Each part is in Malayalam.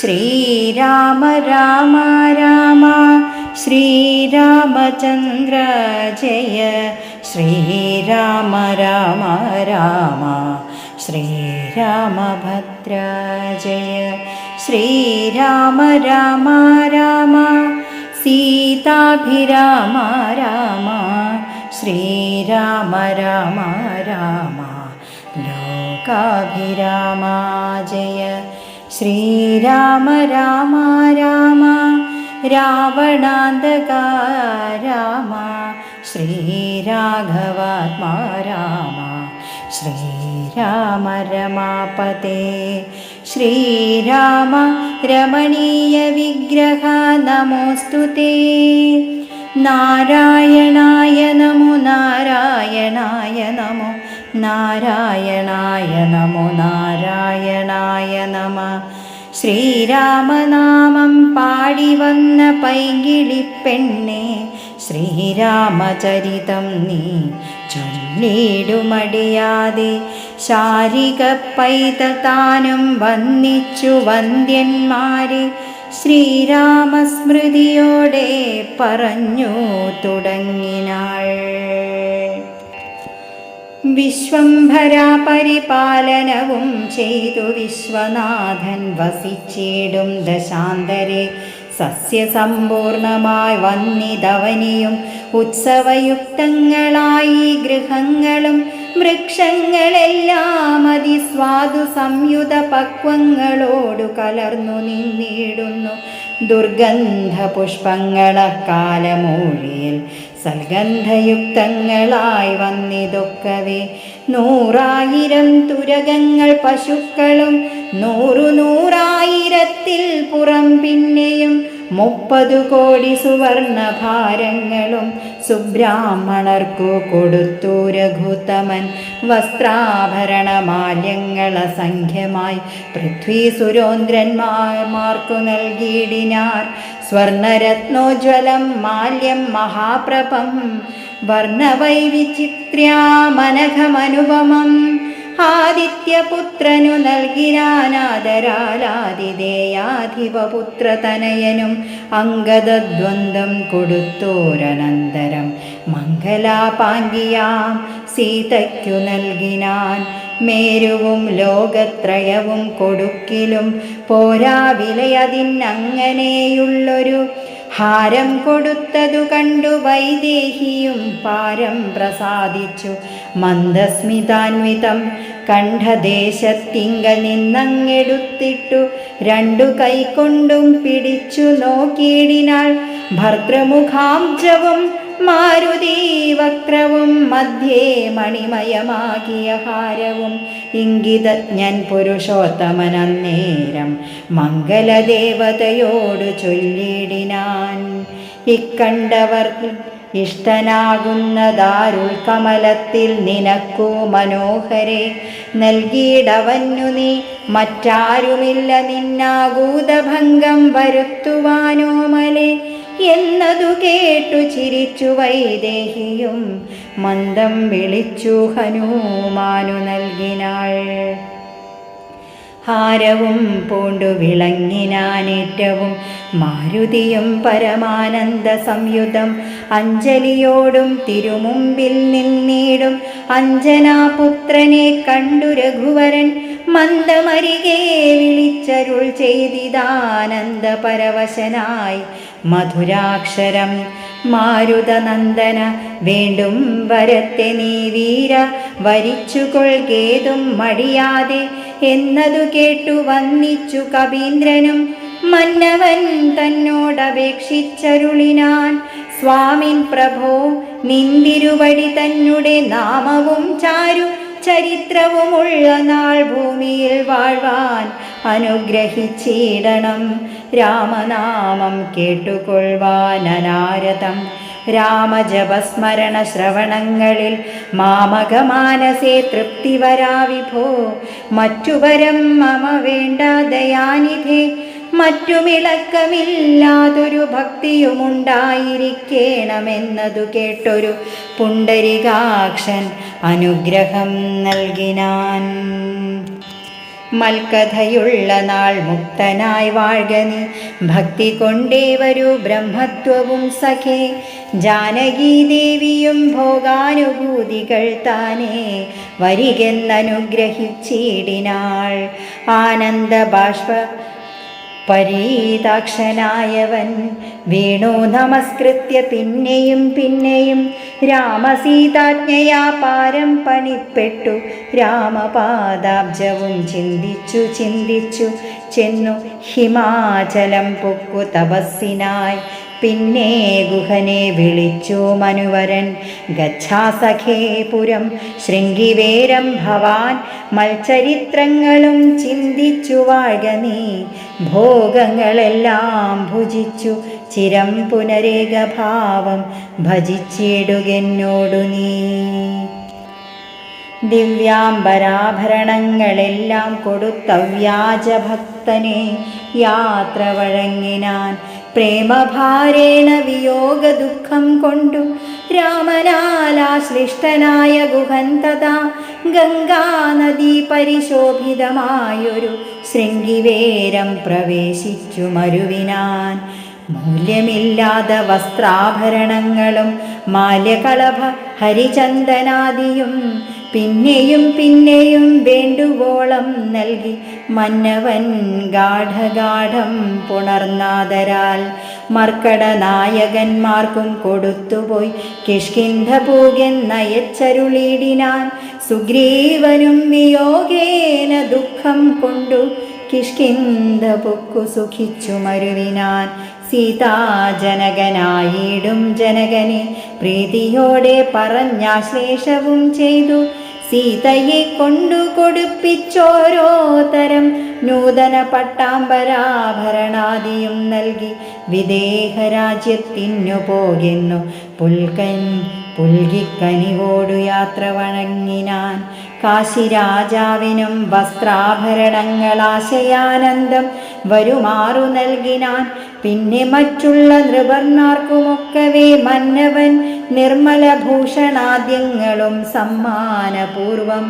श्रीराम राम राम। श्रीरामचन्द्र जय। श्रीराम राम राम। श्रीरामभद्र जय। श्रीराम राम राम। सीताभिराम राम। श्रीराम राम राम। लङ्काभिरामा जय। ശ്രീരാമ രാമ രാമ രാവണാന്തക രാമ ശ്രീരാഘവാത്മാ രാമ ശ്രീരാമ രമാപതേ ശ്രീരാമ രമണീയ വിഗ്രഹ നമോസ്തു നാരായണായ നമോ നാരായണായ നമോ നാരായണായ നമോ നാരായണായ നമ. ശ്രീരാമനാമം പാടി വന്ന പൈങ്കിളിപ്പെണ്ണെ ശ്രീരാമചരിതം നീ ചൊല്ലിടുമടിയാതെ. ശാരിക പൈതൽ താനും വന്നിച്ചു വന്ദ്യന്മാരെ ശ്രീരാമസ്മൃതിയോടെ പറഞ്ഞു തുടങ്ങിനാൾ. വിശ്വംഭര പരിപാലനവും ചെയ്തു വിശ്വനാഥൻ വസിച്ചിടും ദശാന്തരെ. സസ്യസമ്പൂർണമായി വന്നിതവനിയും ഉത്സവയുക്തങ്ങളായി ഗൃഹങ്ങളും വൃക്ഷങ്ങളെല്ലാം അതിസ്വാദു സംയുത പക്വങ്ങളോടു കലർന്നു നിന്നിടുന്നു. ദുർഗന്ധ പുഷ്പങ്ങളക്കാലമൂഴിയിൽ സൽഗന്ധയുക്തങ്ങളായി വന്നിതൊക്കവേ. നൂറായിരം തുരകങ്ങൾ പശുക്കളും നൂറു നൂറായിരത്തിൽ പുറം പിന്നെയും മുപ്പതു കോടി സുവർണഭാരങ്ങളും സുബ്രാഹ്മണർക്കു കൊടുത്തു രഘുതമൻ വസ്ത്രാഭരണ മാല്യങ്ങൾ അസംഖ്യമായി. പൃഥ്വി സുരോന്ദ്രന്മാർക്കു നൽകിയിടിനാർ. സ്വർണരത്നോജ്വലം മാല്യം മഹാപ്രഭം. വർണവൈവിചിത്ര്യാമനഘമനുപമം ആദിത്യപുത്രനു നൽകിരാനാദരാലാതിഥേയാധിപപുത്രതനയനും അംഗദദ്വന്ദം കൊടുത്തോരനന്തരം. മംഗലാപാങ്കിയാം സീതയ്ക്കു നൽകിനാൻ മേരുവും ലോകത്രയവും കൊടുക്കിലും പോരാ വിലയതിനങ്ങനെയുള്ളൊരു ഹാരം കൊടുത്തതു കണ്ടു വൈദേഹിയും പാരം പ്രസാദിച്ചു. മന്ദസ്മിതാന്വിതം കണ്ഠദേശത്തിങ്കൽ നിന്നങ്ങെടുത്തിട്ടു. രണ്ടു കൈകൊണ്ടും പിടിച്ചു നോക്കിയിടിനാൾ ഭർത്തൃമുഖാംജവും മാരുതി വക്രവും മധ്യേ മണിമയമാകിയ ഹാരവും. ഇംഗിതജ്ഞൻ പുരുഷോത്തമനന്നേരം മംഗലദേവതയോടു ചൊല്ലിടിനാൻ ഇക്കണ്ടവർ ഇഷ്ടനാകുന്നതാരുൾ കമലത്തിൽ നിനക്കു മനോഹരെ നൽകിയിടവന്നു നീ. മറ്റാരുമില്ല നിന്നാകൂതഭംഗം വരുത്തുവാനോ മലേ എന്നതു കേട്ടു ചിരിച്ചു വൈദേഹിയും മന്ദം വിളിച്ചു ഹനുമാനു നൽകിനാൾ. ഹാരവും പൂണ്ടു വിളങ്ങിനാനേറ്റവും മാരുതിയും പരമാനന്ദ സംയുതം അഞ്ജലിയോടും തിരുമുമ്പിൽ നിന്നീടും അഞ്ജനാപുത്രനെ കണ്ടു രഘുവരൻ മന്ദമരികെ വിളിച്ചരുൾ ചെയ്തിതാനന്ദ പരവശനായി മധുരാക്ഷരം. മാരുതനന്ദന വീണ്ടും വരത്തെ നീ വീര വരിച്ചുകൊൾകേതും മടിയാതെ എന്നതു കേട്ടു വന്നിച്ചു കവീന്ദ്രനും മന്നവൻ തന്നോടപേക്ഷിച്ചരുളിനാൻ സ്വാമിൻ പ്രഭോ നിന്തിരുവടി തന്നെ നാമവും ചാരു ചരിത്രവുമുള്ള നാൾ ഭൂമിയിൽ വാഴ്വാൻ അനുഗ്രഹിച്ചിടണം. രാമനാമം കേട്ടുകൊള്ളുവാനാരതം രാമജപസ്മരണ ശ്രവണങ്ങളിൽ മാമകമാനസേ തൃപ്തി വരാവിഭോ മറ്റുവരം മമ വേണ്ട ദയാനിധേ. മറ്റുമിളക്കമില്ലാതൊരു ഭക്തിയുമുണ്ടായിരിക്കണമെന്നതു കേട്ടൊരു പുണ്ടരികാക്ഷൻ അനുഗ്രഹം നൽകിനാൻ. മൽക്കഥയുള്ള നാൾ മുക്തനായി വാഴകനി ഭക്തി കൊണ്ടേ വരൂ ബ്രഹ്മത്വവും സഖേ. ജാനകീ ദേവിയും ഭോഗാനുഭൂതികൾ താനേ. വരികെന്നനുഗ്രഹിച്ചിടിനാൾ. ആനന്ദ ബാഷ്പ പരീതാക്ഷനായവൻ. വീണു നമസ്കൃത്യ പിന്നെയും പിന്നെയും. രാമസീതാജ്ഞയാ പാരം പണിപ്പെട്ടു. രാമപാദാബ്ജവും ചിന്തിച്ചു ചിന്തിച്ചു. ചെന്നു ഹിമാചലം പൊക്കു തപസ്സിനായി. പിന്നെ ഗുഹനെ വിളിച്ചു മനുവരൻ ഗച്ഛാസഖേ പുരം ശൃംഗിവേരം ഭവാൻ മൽചരിത്രങ്ങളും ചിന്തിച്ചു വാഴ്ക നീ ഭോഗങ്ങളെല്ലാം ഭുജിച്ചു ചിരം പുനരേകഭാവം ഭജിച്ചിടുകെന്നോടു നീ. ദിവ്യാംബരാഭരണങ്ങളെല്ലാം കൊടുത്ത വ്യാജഭക്തനെ യാത്ര വഴങ്ങിനാൻ പ്രേമഭാരേണ വിയോഗ ദുഃഖം കൊണ്ടു രാമനാലാശ്ലിഷ്ടനായ ഗുഹൻ തഥാ ഗംഗാനദീ പരിശോഭിതമായൊരു ശൃംഗിവേരം പ്രവേശിച്ചു മരുവിനാൻ. മൂല്യമില്ലാത്ത വസ്ത്രാഭരണങ്ങളും മാല്യകളഭ ഹരിചന്ദനാദിയും പിന്നെയും പിന്നെയും വേണ്ടുവോളം നൽകി മന്നവൻ ഗാഠഗാഠം പുണർനാദരാൽ മർക്കട നായകന്മാർക്കും കൊടുത്തുപോയി കിഷ്കിന്ധപൂകെന്നയച്ചരുളിടിനാൻ സുഗ്രീവനും വിയോഗേന ദുഃഖം കൊണ്ടു കിഷ്കിന്ധ പൊക്കു സുഖിച്ചു മരുവിനാൻ സീതാജനകനായിടും ജനകനെ പ്രീതിയോടെ പറഞ്ഞാശ്ലേഷവും ചെയ്തു സീതയെ കൊണ്ടു കൊടുപ്പിച്ചോരോ തരം നൂതന പട്ടാമ്പരാഭരണാദിയും നൽകി വിദേഹരാജ്യത്തിനു പോകുന്നു പുൽക്കൻ പുൽകിക്കനിവോടു യാത്ര വഴങ്ങിനാൻ കാശിരാജാവിനും വസ്ത്രാഭരണങ്ങളാശയാനന്ദം വരുമാറു നൽകിനാൻ. പിന്നെ മറ്റുള്ള നൃപർണാർക്കുമൊക്കവേ മന്നവൻ നിർമ്മല ഭൂഷണാദ്യങ്ങളും സമ്മാനപൂർവം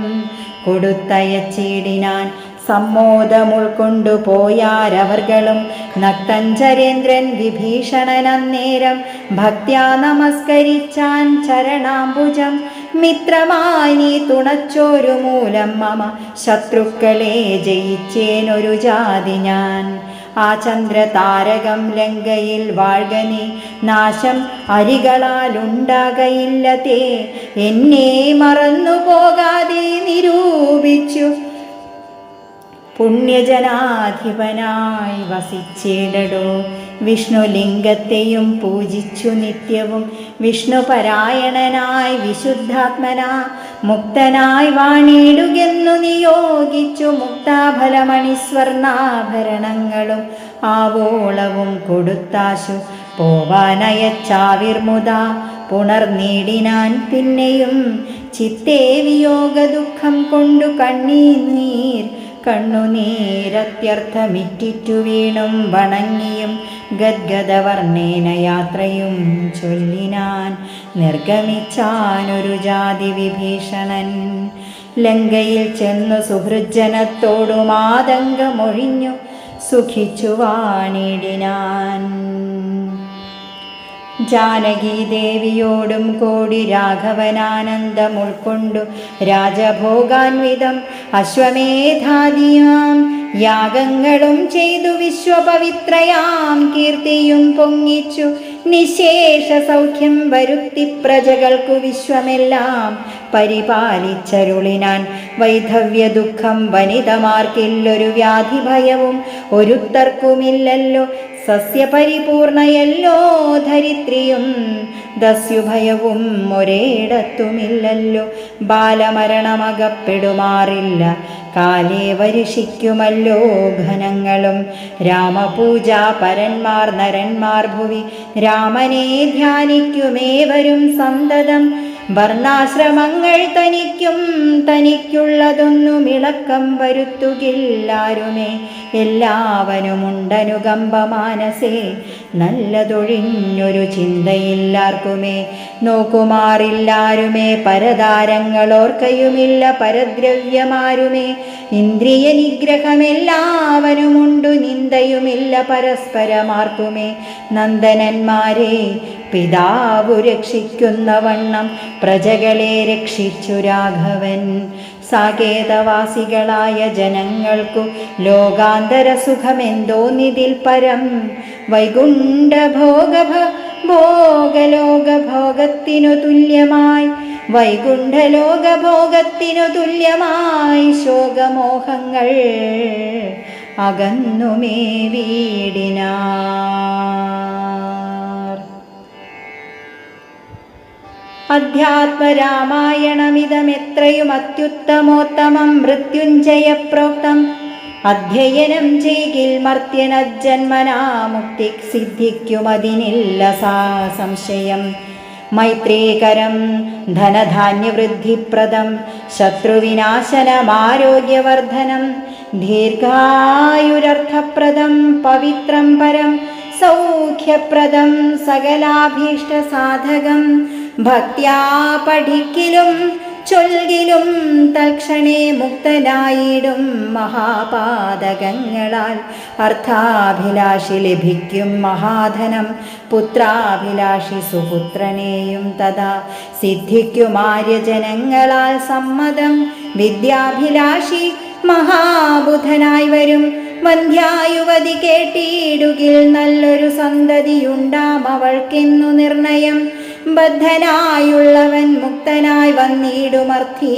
കൊടുത്തയച്ചിടിനാൻ. സമ്മോദമുൾക്കൊണ്ടു പോയാരവർകളും നക്തഞ്ചരേന്ദ്രൻ വിഭീഷണൻ അന്നേരം ഭക്ത്യാ നമസ്കരിച്ചാൻ ചരണാംബുജം. മിത്രമായി നീ തുണച്ചോരു മൂലം മമ. ശത്രുക്കളെ ജയിച്ചേനൊരു ജാതി ഞാൻ. ആ ചന്ദ്രതാരകം ലങ്കയിൽ വാഴ്കനി നാശം അരികളാലുണ്ടാകയില്ലതേ എന്നെ മറന്നു പോകാതെ നിരൂപിച്ചു. പുണ്യജനാധിപനായി വസിച്ചിടടോ. വിഷ്ണുലിംഗത്തെയും പൂജിച്ചു നിത്യവും. വിഷ്ണുപരായണനായി വിശുദ്ധാത്മന. മുക്തനായി വാണിടുകെന്നു നിയോഗിച്ചു മുക്താഫലമണി സ്വർണാഭരണങ്ങളും ആവോളവും കൊടുത്താശു. പോവാനയച്ചാവിർമുത പുണർനീടിനാൻ പിന്നെയും ചിത്തേ വിയോഗ ദുഃഖം കൊണ്ടു കണ്ണീർ കണ്ണുനീരത്യർത്ഥമിറ്റിറ്റു വീണും വണങ്ങിയും ഗദ്ഗദവർണേന യാത്രയും ചൊല്ലിനാൻ നിർഗമിച്ചാനൊരു ജാതി വിഭീഷണൻ. ലങ്കയിൽ ചെന്നു സുഹൃജ്ജനത്തോടു ആതങ്കമൊഴിഞ്ഞു സുഖിച്ചു വാണിടിനാൻ. ജാനകീദേവിയോടും കൂടി രാഘവനാനന്ദം ഉൾക്കൊണ്ടു രാജഭോഗാൻവിതം അശ്വമേധാദിയാം. യാഗങ്ങളും ചെയ്തു വിശ്വപവിത്രയാം. കീർത്തിയും പൊങ്ങിച്ചു. നിശേഷ സൗഖ്യം വരുത്തി പ്രജകൾക്കു വിശ്വമെല്ലാം. പരിപാലിച്ചരുളിനാൻ വൈധവ്യ ദുഃഖം വനിതമാർക്കില്ലൊരു വ്യാധി ഭയവും ഒരുത്തർക്കുമില്ലല്ലോ. സസ്യപരിപൂർണയല്ലോ ധരിത്രിയും ദസ്യുഭയവും ഒരേടത്തുമില്ലല്ലോ. ബാലമരണമകപ്പെടുമാറില്ല കാലേ വരിഷിക്കുമല്ലോ ഘനങ്ങളും. രാമപൂജാ പരന്മാർ നരന്മാർ ഭുവി രാമനെ ധ്യാനിക്കുമേവരും സന്തതം. വർണാശ്രമങ്ങൾ തനിക്കും തനിക്കുള്ളതൊന്നും ഇളക്കം വരുത്തുകില്ലാരുമേ എല്ലാവനുമുണ്ടനുകമ്പ മാനസേ. നല്ലതൊഴിഞ്ഞൊരു ചിന്തയില്ലാർക്കുമേ. നോക്കുമാറില്ലാരുമേ പരതാരങ്ങളോർക്കയുമില്ല. പരദ്രവ്യമാരുമേ. ഇന്ദ്രിയ നിഗ്രഹമെല്ലാവനുമുണ്ടു നിന്ദയുമില്ല പരസ്പരമാർക്കുമേ. നന്ദനന്മാരെ പിതാവു രക്ഷിക്കുന്ന വണ്ണം പ്രജകളെ രക്ഷിച്ചു രാഘവൻ. സാകേതവാസികളായ ജനങ്ങൾക്കു ലോകാന്തര സുഖമെന്തോന്നിതിൽ പരം. വൈകുണ്ഠ ഭോഗ ഭോഗലോകഭോഗത്തിനു തുല്യമായി. വൈകുണ്ഠലോകഭോഗത്തിനു തുല്യമായി ശോകമോഹങ്ങൾ അകന്നുമേ വീടിനാർ അധ്യാത്മരാമായണമിതമെത്രയും അത്യുത്തമോത്തമം മൃത്യുഞ്ജയ പ്രോക്തം അധ്യയനം ചെയ്കിൽ മർത്യനജന്മനാ മുക്തി സിദ്ധിക്കുമതിനില്ല സാ സംശയം. മൈത്രീകരം ധനധാന്യവൃദ്ധിപ്രദം. ശത്രുവിനാശനമാരോഗ്യവർദ്ധനം. ദീർഘായുരർത്ഥപ്രദം പവിത്രം പരം സൗഖ്യപ്രദം സകലാഭീഷ്ടസാധകം. ഭക്ത്യാ പഠിക്കിലും ചൊൽകിലും തൽക്ഷണേ മുക്തനായിടും മഹാപാതകങ്ങളാൽ. അർത്ഥാഭിലാഷി ലഭിക്കും മഹാധനം പുത്രാഭിലാഷി സുപുത്രനെയും തഥാ. സിദ്ധിക്കും ആര്യജനങ്ങളാൽ സമ്മതം വിദ്യാഭിലാഷി മഹാബുധനായി വരും. വന്ധ്യായുവതി കേട്ടിയിടുകിൽ നല്ലൊരു സന്തതിയുണ്ടാം അവൾക്കെന്നു നിർണയം. ബദ്ധനായുള്ളവൻ മുക്തനായി വന്നിടുമർത്ഥി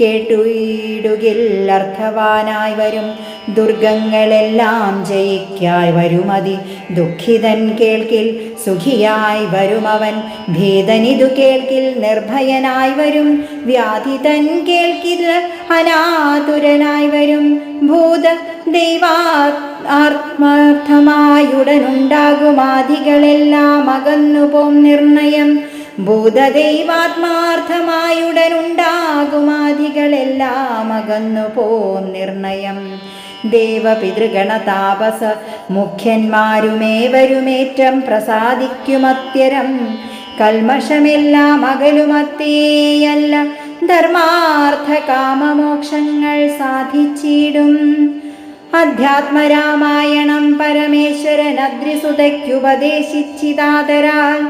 കേട്ടുയിടുകിൽ അർത്ഥവാനായി വരും. ദുർഗങ്ങളെല്ലാം ജയിക്കായി വരുമതി. ദുഃഖിതൻ കേൾക്കിൽ സുഖിയായി വരുമവൻ. ഭീതനിതു കേൾക്കിൽ നിർഭയനായി വരും. വ്യാധിതൻ കേൾക്കിൽ അനാതുരനായി വരും. ഭൂത ദൈവാ ആത്മാർത്ഥമായുടനുണ്ടാകുമാധികളെല്ലാം അകന്നുപോം നിർണയം. ഭൂതദൈവാത്മാർത്ഥമായുടനുണ്ടാകുമാധികളെല്ലാം അകന്നുപോം നിർണയം. ദേവപിതൃഗണ താപസ മുഖ്യന്മാരുമേവരുമേറ്റം പ്രസാദിക്കുമത്യരം. കൽമഷമെല്ലാം അകലുമത്തേയല്ല ധർമാർത്ഥ കാമമോക്ഷങ്ങൾ സാധിച്ചിടും. അധ്യാത്മരാമായണം പരമേശ്വരൻ അദ്രിസുതയ്ക്കുപദേശിച്ചിതാതരാൽ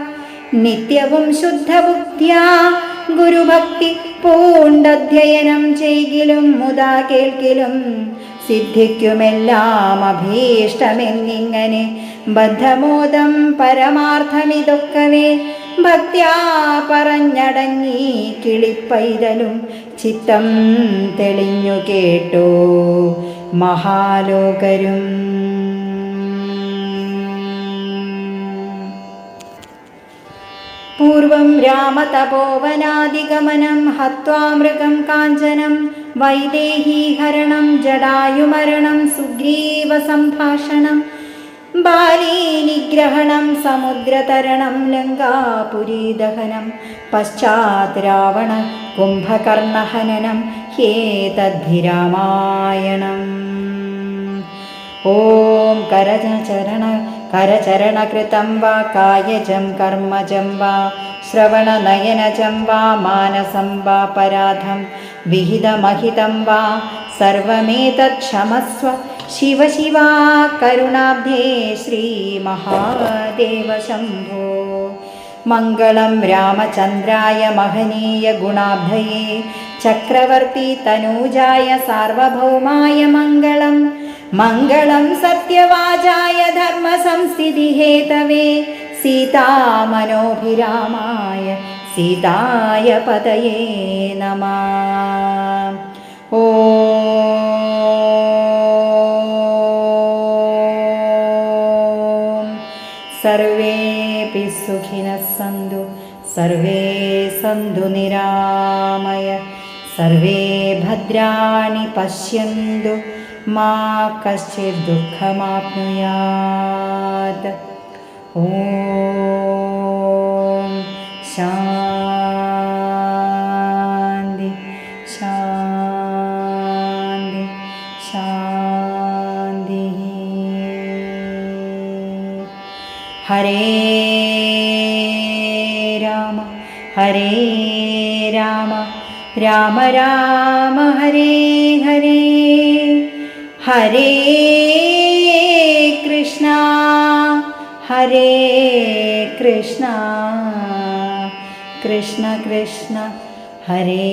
നിത്യവും ശുദ്ധബുദ്ധ്യാ ഗുരുഭക്തി പൂണ്ടധ്യയനം ചെയ്കിലും മുതാ കേൾക്കിലും സിദ്ധിക്കുമെല്ലാം അഭീഷ്ടമെന്നിങ്ങനെ ബദ്ധമോദം പരമാർത്ഥമിതൊക്കവേ ഭക്ത്യാ പറഞ്ഞടങ്ങി കിളിപ്പൈതലും ചിത്തം തെളിഞ്ഞു കേട്ടോ മഹാലോകരും. പൂർവം രാമതപോവനാദിഗമനം ഹത്വാ മൃഗം കാഞ്ചനം വൈദേഹീഹരണം ജടായുമരണം സുഗ്രീവ സംഭാഷണം ബാലീനിഗ്രഹണം സമുദ്രതരണം ലങ്കാപുരീദഹനം പശ്ചാത് രാവണ കുംഭകർണഹനനം ഹേതദ്ധിരാമായണം കരചരണകൃതം വാ കായജം കർമ്മജം വാ ശ്രവണനയനജം വാ മാനസം വാ പരാധം വിഹിതമഹിതം വാ സർവമേതത് ക്ഷമസ്വ ശിവ ശിവാ കരുണാബ്ധേ ശ്രീമഹാദേവ ശംഭോ മംഗളം രാമചന്ദ്രായ മഹനീയ मङ्गलं सत्यवाचाय धर्मसंस्थितिहेतवे सीतामनोभिरामाय सीताय पतये नमः। ॐ सर्वेऽपि सुखिनः सन्धु सर्वे सन्धु निरामय सर्वे भद्राणि पश्यन्तु। मा कश्चिद्दुःखमाप्नुयात्। ॐ शान्ति शान्ति शान्तिः। हरे राम हरे राम राम राम हरे हरे। ഹരേ കൃഷ്ണ ഹരേ കൃഷ്ണ കൃഷ്ണ കൃഷ്ണ ഹരേ